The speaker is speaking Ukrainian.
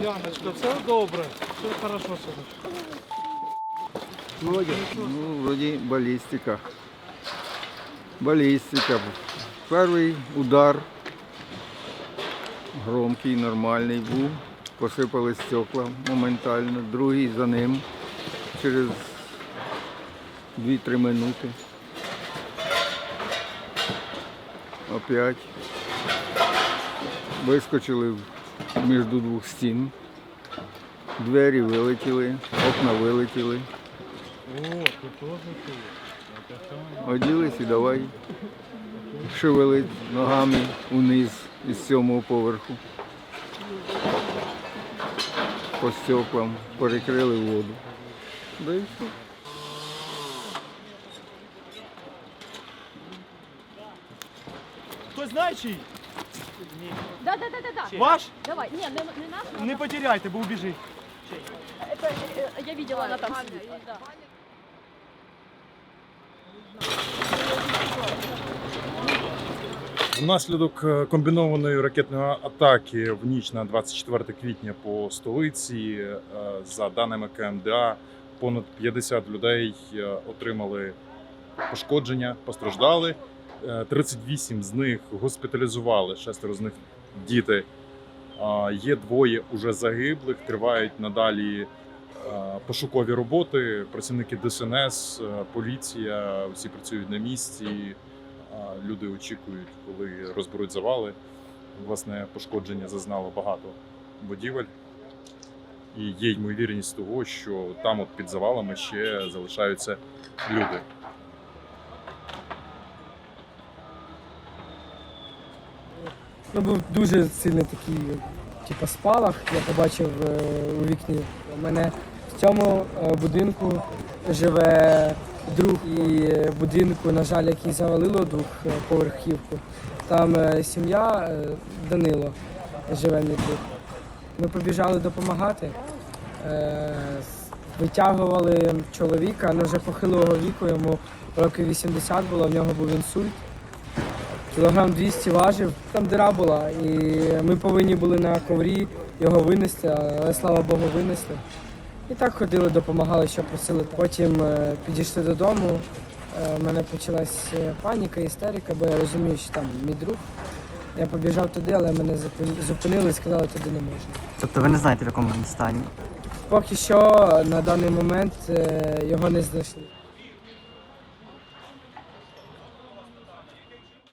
Яночка, все добре, все хорошо, синочка. Ну, вроді балістика. Балістика. Перший удар громкий, нормальний був. Посипали стекла моментально. Другий за ним через 2-3 минути. Опять вискочили між двох стін. Двері вилетіли, окна вилетіли. Оділись і давай шевелить ногами униз із сьомого поверху. По стеклам перекрили воду. Да і все. Хтось знає чий? Да, да, да, да, да. Ваш? Давай, не, не, не наш, Не потеряйте, бо убіжить. это, э, я видела, она там сидит. Да. Внаслідок е, комбінованої ракетної атаки в ніч на 24 квітня по столиці, е, за даними КМДА, понад 50 людей е, отримали пошкодження, постраждали. Е, 38 з них госпіталізували, шестеро з них діти. Є двоє уже загиблих, тривають надалі е, пошукові роботи. Працівники ДСНС, е, поліція, всі працюють на місці. Люди очікують, коли розберуть завали. Власне, пошкодження зазнало багато будівель. І є ймовірність того, що там, от під завалами, ще залишаються люди. Ну, був дуже сильний такий, типу, спалах. Я побачив е, у вікні. У мене в цьому е, будинку живе друг і будинку, на жаль, який завалило двохповерхівку. Там е, сім'я е, Данило живе мій друг. Ми побіжали допомагати. Витягували чоловіка, ну вже похилого віку, йому років 80 було, в нього був інсульт кілограм 200 важив. Там дира була, і ми повинні були на коврі його винести, але слава Богу, винесли. І так ходили, допомагали, що просили. Потім е, підійшли додому. е, У мене почалась е, паніка, істерика, бо я розумію, що там мій друг. Я побіжав туди, але мене зупинили і сказали, що туди не можна. Тобто ви не знаєте, в якому він стані? Поки що на даний момент е, його не знайшли.